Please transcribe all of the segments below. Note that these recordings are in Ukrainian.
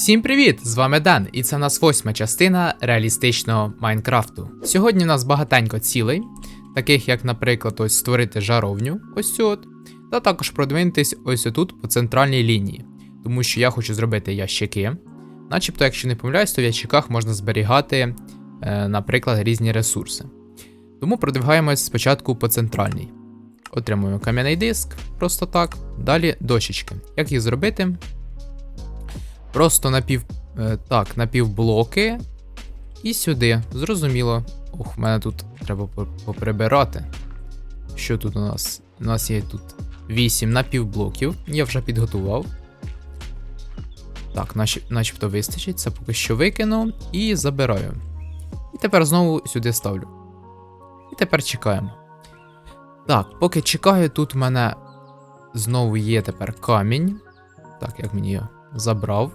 Всім привіт! З вами Дан, і це у нас восьма частина реалістичного Майнкрафту. Сьогодні у нас багатенько цілей, таких як, наприклад, ось створити жаровню, ось цю от, та також продвинутись ось отут по центральній лінії, тому що я хочу зробити ящики. Начебто, якщо не помиляюсь, то в ящиках можна зберігати, е, наприклад, різні ресурси. Тому продвигаємось спочатку по центральній. Отримуємо кам'яний диск, просто так. Далі дощечки. Як їх зробити? Просто напів. е, так, напівблоки. І сюди. Зрозуміло. Ох, мене тут треба поприбирати. Що тут у нас? У нас є тут 8 напівблоків. Я вже підготував. Так, наче, начебто вистачить. Це поки що викину і забираю. І тепер знову сюди ставлю. І тепер чекаємо. Так, поки чекаю, тут в мене знову є тепер камінь. Так, як мені його забрав.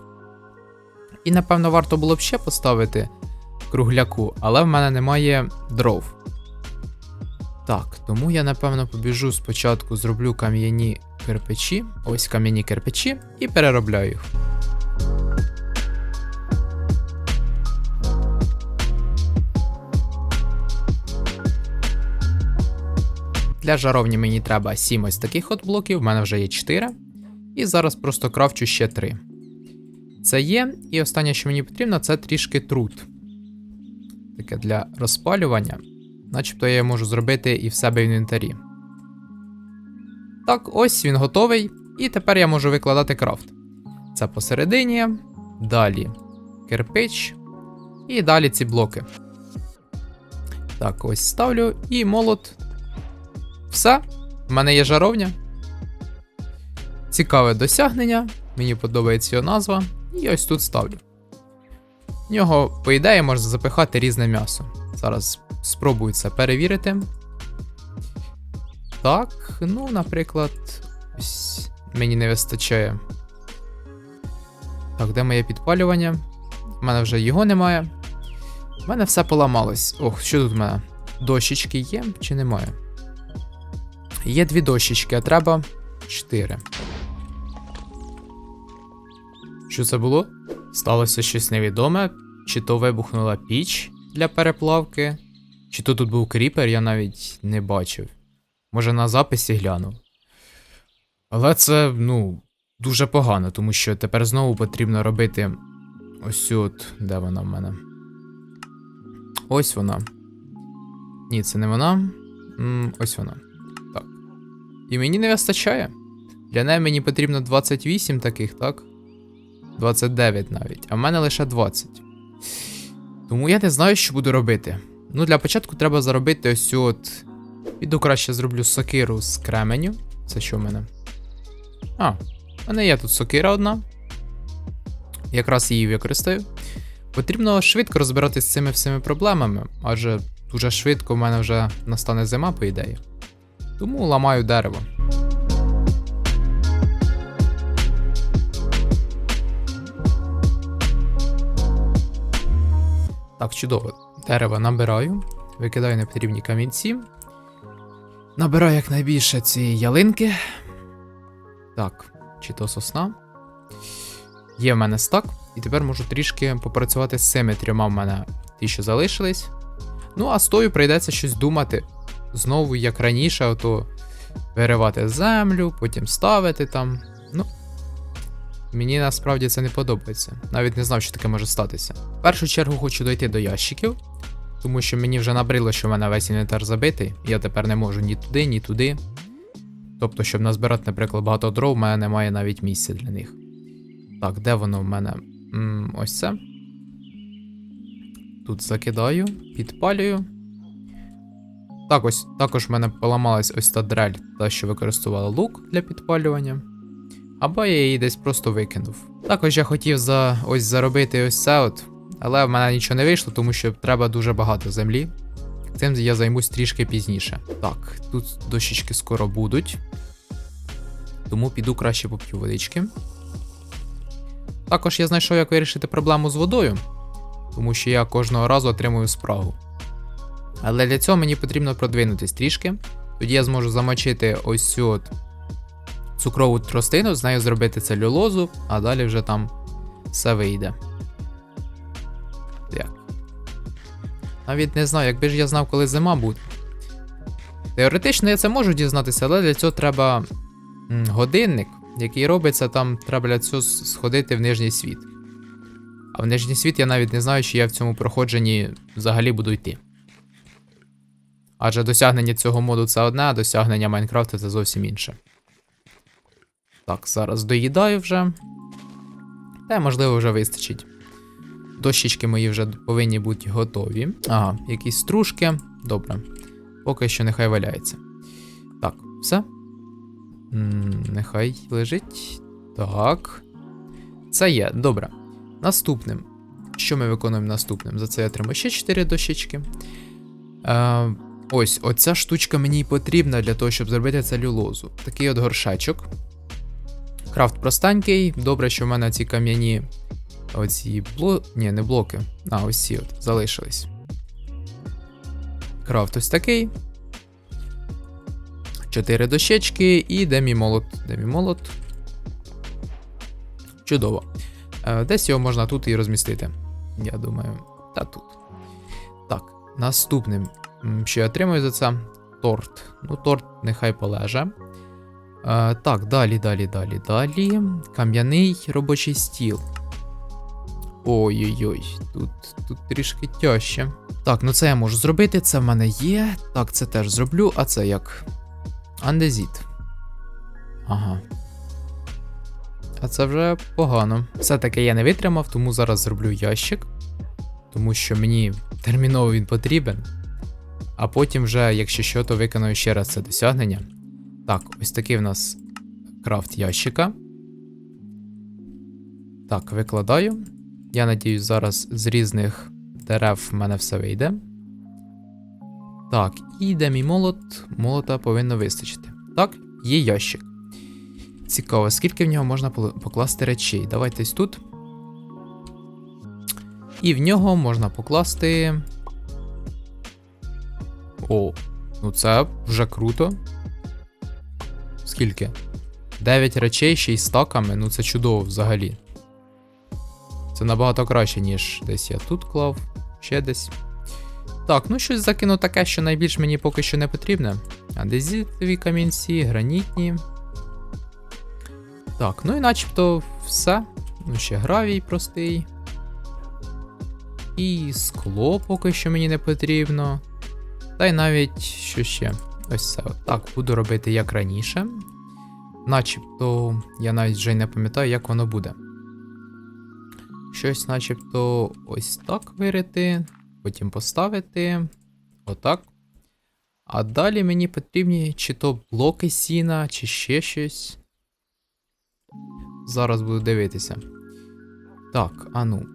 І напевно варто було б ще поставити кругляку, але в мене немає дров. Так, тому я напевно побіжу спочатку, зроблю кам'яні кирпичі, ось кам'яні кирпичі, і переробляю їх. Для жаровні мені треба 7 ось таких от блоків, в мене вже є 4. І зараз просто крафчу ще 3. Це є. І останнє, що мені потрібно, це трішки труд. Таке для розпалювання. Начебто я можу зробити і в себе в інвентарі. Так, ось він готовий. І тепер я можу викладати крафт. Це посередині, далі кирпич, і далі ці блоки. Так, ось ставлю і молот. Все. В мене є жаровня. Цікаве досягнення. Мені подобається його назва. І ось тут ставлю. В нього, по ідеї, можна запихати різне м'ясо. Зараз спробую це перевірити. Так, ну, наприклад, ось мені не вистачає. Так, де моє підпалювання? У мене вже його немає. У мене все поламалось. Ох, що тут в мене? Дощечки є чи немає? Є дві дощечки, а треба чотири. Що це було? Сталося щось невідоме, чи то вибухнула піч для переплавки, чи то тут був кріпер, я навіть не бачив. Може на записі глянув. Але це, ну, дуже погано, тому що тепер знову потрібно робити ось от, де вона в мене? Ось вона. Ні, це не вона. Ось вона. Так. І мені не вистачає. Для неї мені потрібно 28 таких, так? 29 навіть, а в мене лише 20. Тому я не знаю, що буду робити. Ну, для початку треба заробити ось цю от. Піду краще зроблю сокиру з кременю. Це що в мене? А, в мене є тут сокира одна. Якраз її використаю. Потрібно швидко розбиратися з цими всіми проблемами, адже дуже швидко в мене вже настане зима, по ідеї. Тому ламаю дерево. Так, чудово. Дерево набираю, викидаю непотрібні камінці. Набираю якнайбільше цієї ялинки. Так, чи то сосна. Є в мене стак, і тепер можу трішки попрацювати з цими трьома в мене ті, що залишились. Ну, а з тою прийдеться щось думати. Знову, як раніше, ото виривати землю, потім ставити там. Мені насправді це не подобається. Навіть не знав, що таке може статися. В першу чергу хочу дойти до ящиків, тому що мені вже набрило, що в мене весь інвентар забитий, я тепер не можу ні туди, ні туди. Тобто, щоб назбирати, наприклад, багато дров, у мене немає навіть місця для них. Так, де воно в мене? м ось це. Тут закидаю, підпалюю. Так, ось також в мене поламалась ось та дрель, та що використовувала лук для підпалювання. Або я її десь просто викинув. Також я хотів за ось заробити ось це от, але в мене нічого не вийшло, тому що треба дуже багато землі. Цим я займусь трішки пізніше. Так, тут дощечки скоро будуть. Тому піду краще поп'ю водички. Також я знайшов, як вирішити проблему з водою, тому що я кожного разу отримую спрагу. Але для цього мені потрібно продвинутись трішки. Тоді я зможу замочити ось цю от цукрову тростину, з нею зробити целюлозу, а далі вже там все вийде. Так. Навіть не знаю, якби ж я знав, коли зима буде. Теоретично я це можу дізнатися, але для цього треба годинник, який робиться, там треба для цього сходити в нижній світ. А в нижній світ я навіть не знаю, чи я в цьому проходженні взагалі буду йти. Адже досягнення цього моду це одне, а досягнення Майнкрафту це зовсім інше. Так, зараз доїдаю вже. Та, можливо, вже вистачить. Дощечки мої вже повинні бути готові. Ага, якісь стружки. Добре. Поки що нехай валяється. Так, все. Нехай лежить. Так. Це є, добре. Наступним. Що ми виконуємо наступним? За це я отримаю ще 4 дощечки. Е, ось, оця штучка мені потрібна для того, щоб зробити целюлозу. Такий от горшечок. Крафт простенький. Добре, що в мене ці кам'яні. Оці бло... Ні, не блоки. А, ось ці от залишились. Крафт ось такий. Чотири дощечки і де мій молот. Де мій молот. Чудово. Е, Десь його можна тут і розмістити. Я думаю, та тут. Так, наступним, що я отримую за це торт. Ну, торт нехай полеже. Так, далі, далі, далі, далі. Кам'яний робочий стіл. Ой-ой-ой, тут, тут трішки тяжче. Так, ну це я можу зробити, це в мене є. Так, це теж зроблю, а це як? Андезіт. Ага. А це вже погано. Все-таки я не витримав, тому зараз зроблю ящик. Тому що мені терміново він потрібен. А потім вже, якщо що, то виконую ще раз це досягнення. Так, ось такий в нас крафт ящика. Так, викладаю. Я надіюсь, зараз з різних дерев в мене все вийде. Так, і де мій молот? Молота повинно вистачити. Так, є ящик. Цікаво, скільки в нього можна покласти речей. Давайте ось тут. І в нього можна покласти. О, ну це вже круто. Скільки? 9 речей ще й стаками, ну це чудово взагалі. Це набагато краще, ніж десь я тут клав, ще десь. Так, ну щось закину таке, що найбільш мені поки що не потрібне. Андезітові камінці, гранітні. Так, ну і начебто все. Ну, ще гравій простий. І скло поки що мені не потрібно. Та й навіть що ще? Ось це. Так, буду робити як раніше. Начебто, я навіть вже й не пам'ятаю, як воно буде. Щось, начебто, ось так вирити, потім поставити. Отак. А далі мені потрібні чи то блоки сіна, чи ще щось. Зараз буду дивитися. Так, а ну.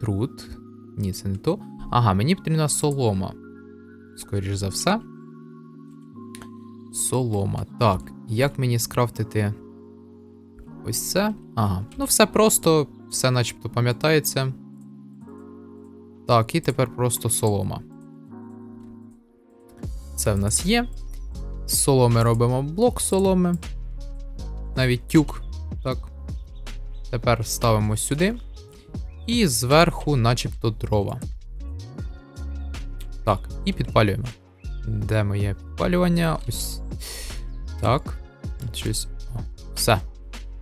Труд. Ні, це не то. Ага, мені потрібна солома. Скоріш за все. Солома. Так, як мені скрафтити ось це? Ага, ну все просто, все начебто пам'ятається. Так, і тепер просто солома. Це в нас є. Соломи робимо блок соломи. Навіть тюк. Так. Тепер ставимо сюди. І зверху, начебто, дрова. Так, і підпалюємо. Де моє підпалювання? Ось. Так. Щось. О, все.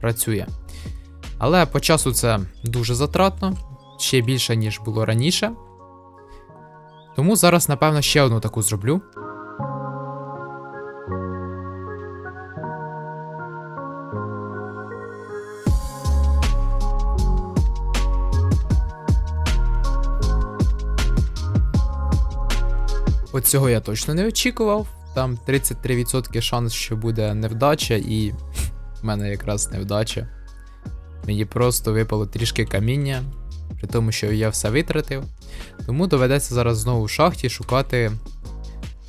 Працює. Але по часу це дуже затратно. Ще більше, ніж було раніше. Тому зараз, напевно, ще одну таку зроблю. От цього я точно не очікував. Там 33% шанс, що буде невдача, і в мене якраз невдача. Мені просто випало трішки каміння, при тому, що я все витратив. Тому доведеться зараз знову в шахті шукати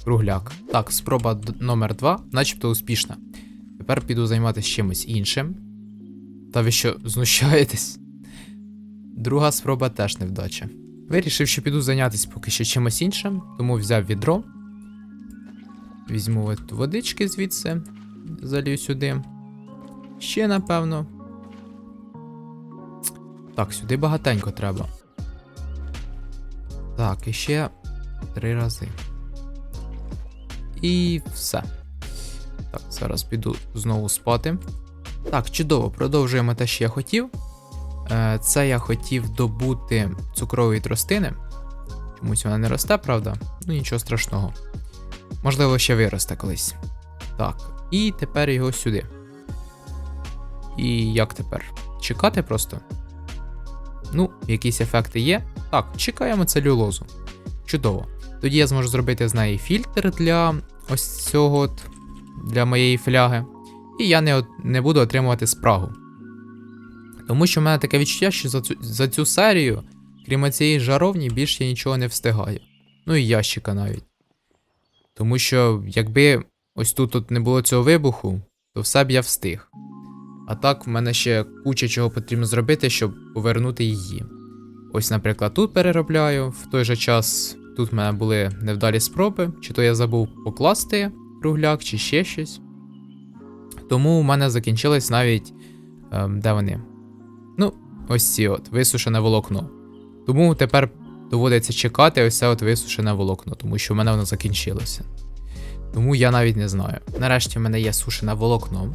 кругляк. Так, спроба номер 2, начебто успішна. Тепер піду займатися чимось іншим. Та ви що, знущаєтесь? Друга спроба теж невдача. Вирішив, що піду зайнятися поки що чимось іншим, тому взяв відро. Візьму от водички звідси, залью сюди. Ще, напевно. Так, сюди багатенько треба. Так, і ще три рази. І все. Так, зараз піду знову спати. Так, чудово, продовжуємо те, що я хотів. Е, Це я хотів добути цукрової тростини. Чомусь вона не росте, правда? Ну нічого страшного. Можливо, ще виросте колись. Так, і тепер його сюди. І як тепер? Чекати просто? Ну, якісь ефекти є. Так, чекаємо целюлозу. Чудово. Тоді я зможу зробити з неї фільтр для ось цього от, для моєї фляги. І я не, не буду отримувати спрагу. Тому що в мене таке відчуття, що за цю, за цю серію, крім цієї жаровні, більше я нічого не встигаю. Ну і ящика навіть. Тому що, якби ось тут от не було цього вибуху, то все б я встиг. А так, в мене ще куча чого потрібно зробити, щоб повернути її. Ось, наприклад, тут переробляю, в той же час тут в мене були невдалі спроби, чи то я забув покласти кругляк, чи ще щось. Тому у мене закінчилось навіть. Ем, де вони? Ну, ось ці от, висушене волокно. Тому тепер доводиться чекати ось це от висушене волокно, тому що в мене воно закінчилося. Тому я навіть не знаю. Нарешті в мене є сушене волокно.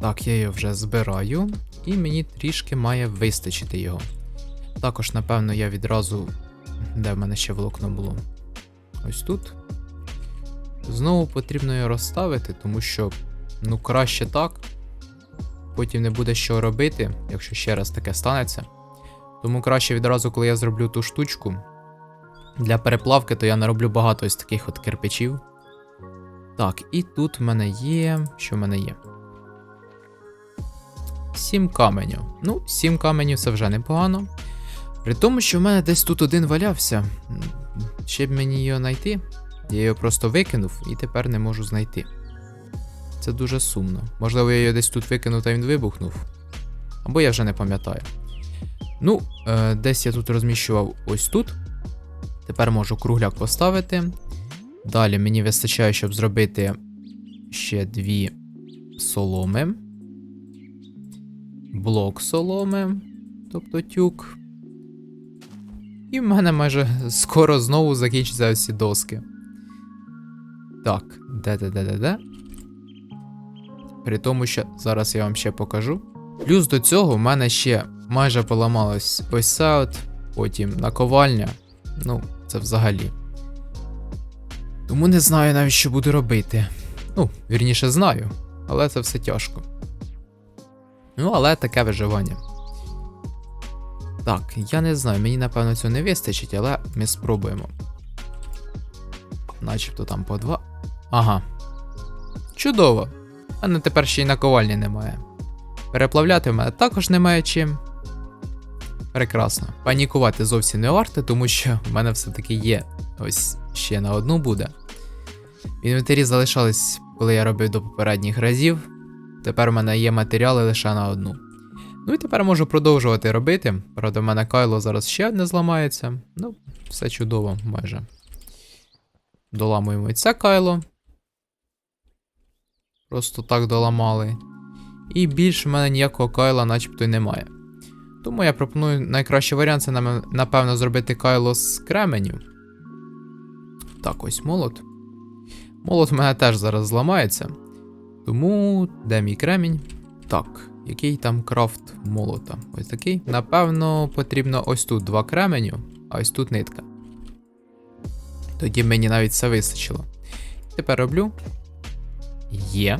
Так, я його вже збираю, і мені трішки має вистачити його. Також, напевно, я відразу. Де в мене ще волокно було? Ось тут. Знову потрібно його розставити, тому що, ну, краще так. Потім не буде що робити, якщо ще раз таке станеться. Тому краще відразу, коли я зроблю ту штучку. Для переплавки, то я нароблю багато ось таких от кирпичів. Так, і тут в мене є. Що в мене є? Сім каменів. Ну, сім каменів це вже непогано. При тому, що в мене десь тут один валявся. Ще б мені його знайти. Я його просто викинув і тепер не можу знайти. Це дуже сумно. Можливо, я його десь тут викинув та він вибухнув. Або я вже не пам'ятаю. Ну, е, десь я тут розміщував ось тут. Тепер можу кругляк поставити. Далі мені вистачає, щоб зробити ще дві соломи. Блок соломи, тобто тюк. І в мене майже скоро знову закінчаться ці доски. Так, де-де-де-де-де. При тому, що зараз я вам ще покажу. Плюс до цього в мене ще майже поламалось ось це потім наковальня. Ну, це взагалі. Тому не знаю навіть, що буду робити. Ну, вірніше знаю, але це все тяжко. Ну, але таке виживання. Так, я не знаю, мені напевно цього не вистачить, але ми спробуємо. Начебто там по два. Ага. Чудово. А ну тепер ще й наковальні немає. Переплавляти в мене також немає чим. Прекрасно. Панікувати зовсім не варто, тому що в мене все-таки є. Ось ще на одну буде. В інвентарі залишались, коли я робив до попередніх разів. Тепер у мене є матеріали лише на одну. Ну і тепер можу продовжувати робити. Правда, в мене кайло зараз ще не зламається. Ну, все чудово майже. Доламуємо і це кайло. Просто так доламали. І більше в мене ніякого кайла начебто й немає. Тому я пропоную найкращий варіант це нам- напевно зробити кайло з кременю. Так, ось молот. Молот в мене теж зараз зламається. Тому де мій кремінь? Так, який там крафт молота? Ось такий. Напевно, потрібно ось тут два кременю, а ось тут нитка. Тоді мені навіть це вистачило. Тепер роблю. Є.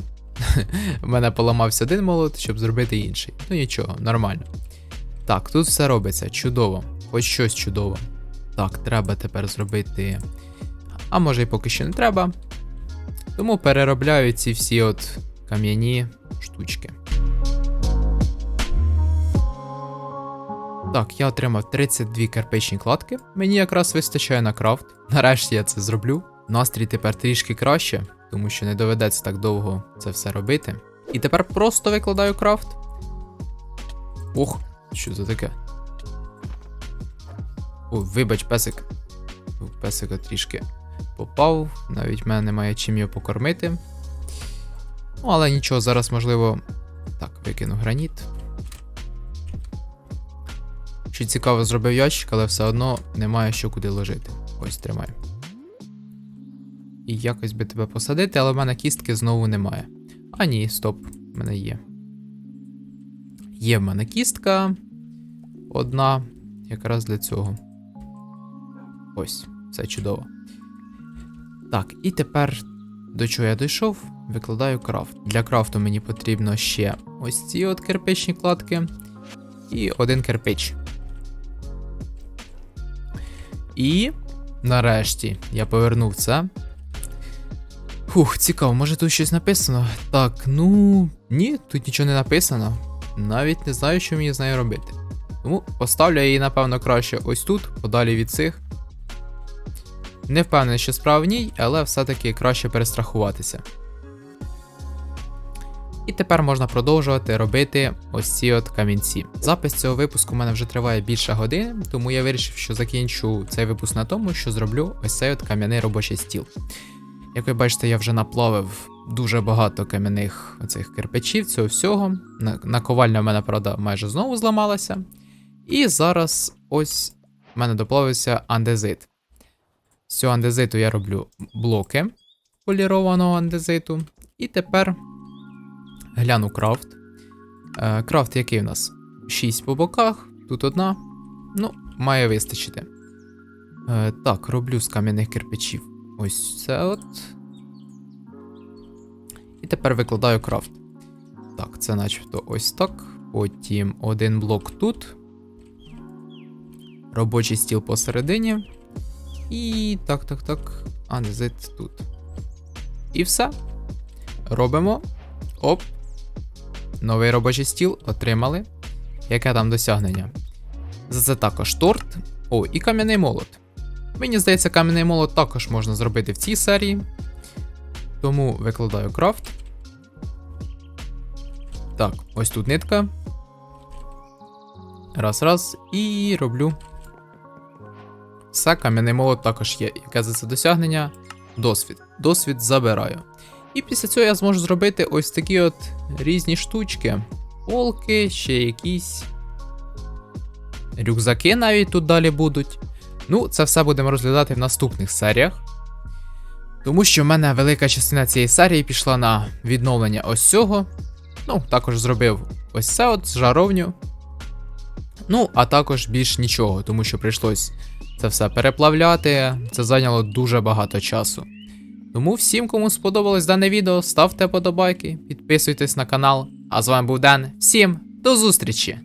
У мене поламався один молот, щоб зробити інший. Ну нічого, нормально. Так, тут все робиться чудово. Хоч щось чудово. Так, треба тепер зробити. А може і поки що не треба. Тому переробляю ці всі от кам'яні штучки. Так, я отримав 32 кирпичні кладки. Мені якраз вистачає на крафт. Нарешті я це зроблю. Настрій тепер трішки краще, тому що не доведеться так довго це все робити. І тепер просто викладаю крафт. Ох, що це таке? О, вибач, песик. Песика трішки попав, навіть в мене немає чим його покормити. Ну, але нічого, зараз можливо. Так, викину граніт. Що цікаво, зробив ящик, але все одно немає що куди ложити. Ось тримай. І якось би тебе посадити, але в мене кістки знову немає. А ні, стоп, в мене є. Є в мене кістка. Одна, якраз для цього. Ось, все чудово. Так, і тепер до чого я дійшов, викладаю крафт. Для крафту мені потрібно ще ось ці от кирпичні кладки і один кирпич. І нарешті я повернув це. Фух, цікаво, може тут щось написано? Так, ну ні, тут нічого не написано. Навіть не знаю, що мені з нею робити. Тому поставлю її, напевно, краще ось тут, подалі від цих. Не впевнений, що справа в ній, але все-таки краще перестрахуватися. І тепер можна продовжувати робити ось ці от камінці. Запис цього випуску у мене вже триває більше години, тому я вирішив, що закінчу цей випуск на тому, що зроблю ось цей от кам'яний робочий стіл. Як ви бачите, я вже наплавив дуже багато кам'яних оцих кирпичів, цього всього. На- Наковальня в мене, правда, майже знову зламалася. І зараз ось в мене доплавився андезит. З цього андезиту я роблю блоки полірованого андезиту. І тепер гляну крафт. Е, крафт який в нас? 6 по боках, тут одна. Ну, має вистачити. Е, так, роблю з кам'яних кирпичів. Ось це от. І тепер викладаю крафт. Так, це начебто ось так. Потім один блок тут. Робочий стіл посередині. І так, так, так. Андезит тут. І все. Робимо. Оп. Новий робочий стіл отримали. Яке там досягнення? За це також торт. О, і кам'яний молот. Мені здається, кам'яний молот також можна зробити в цій серії. Тому викладаю крафт. Так, ось тут нитка. Раз, раз. І роблю. Все, кам'яний молот також є. Яке за це досягнення? Досвід. Досвід забираю. І після цього я зможу зробити ось такі от різні штучки. Полки, ще якісь. Рюкзаки навіть тут далі будуть. Ну, це все будемо розглядати в наступних серіях. Тому що в мене велика частина цієї серії пішла на відновлення ось цього. Ну, також зробив ось це от жаровню. Ну, а також більш нічого, тому що прийшлось це все переплавляти. Це зайняло дуже багато часу. Тому всім, кому сподобалось дане відео, ставте подобайки, підписуйтесь на канал. А з вами був Ден. Всім до зустрічі!